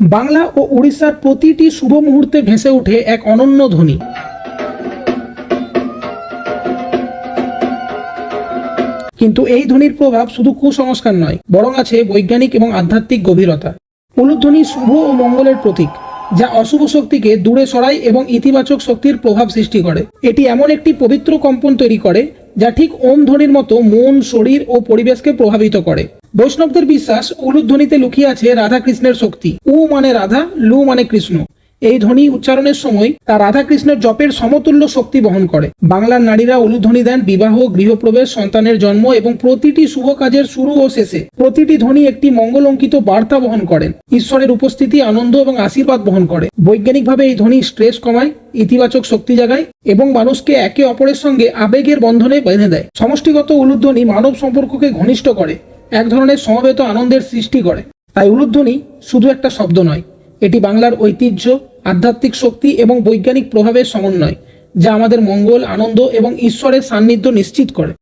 বাংলা ও উড়িষ্যার প্রতিটি শুভ মুহূর্তে ভেসে ওঠে এক অনন্য ধ্বনি। কিন্তু এই ধ্বনির প্রভাব শুধু কুসংস্কার নয়, বরং আছে বৈজ্ঞানিক এবং আধ্যাত্মিক গভীরতা। উলুধ্বনি শুভ ও মঙ্গলের প্রতীক, যা অশুভ শক্তিকে দূরে সরায় এবং ইতিবাচক শক্তির প্রভাব সৃষ্টি করে। এটি এমন একটি পবিত্র কম্পন তৈরি করে, যা ঠিক ওম ধ্বনির মতো মন, শরীর ও পরিবেশকে প্রভাবিত করে। বৈষ্ণবদের বিশ্বাস উলুধ্বনিতে লুকিয়ে আছে রাধা কৃষ্ণের শক্তি। উ মানে রাধা, লু মানে কৃষ্ণ। এই ধ্বনি উচ্চারণের সময় তা রাধা কৃষ্ণের জপের সমতুল্য শক্তি বহন করে। বাংলার নারীরা উলুধ্বনি দেন বিবাহ, গৃহপ্রবেশ, সন্তানের জন্ম এবং প্রতিটি শুভ কাজের শুরু ও শেষে। প্রতিটি ধ্বনি একটি মঙ্গল অঙ্কিত বার্তা বহন করেন। ঈশ্বরের উপস্থিতি, আনন্দ এবং আশীর্বাদ বহন করে। বৈজ্ঞানিকভাবে এই ধ্বনি স্ট্রেস কমায়, ইতিবাচক শক্তি জাগায় এবং মানুষকে একে অপরের সঙ্গে আবেগের বন্ধনে বেঁধে দেয়। সমষ্টিগত উলুধ্বনি মানব সম্পর্ককে ঘনিষ্ঠ করে। এক ধরনের সমবেত আনন্দের সৃষ্টি করে। তাই উলুধ্বনি শুধু একটা শব্দ নয়, এটি বাংলার ঐতিহ্য, আধ্যাত্মিক শক্তি এবং বৈজ্ঞানিক প্রভাবের সমন্বয়, যা আমাদের মঙ্গল, আনন্দ এবং ঈশ্বরের সান্নিধ্য নিশ্চিত করে।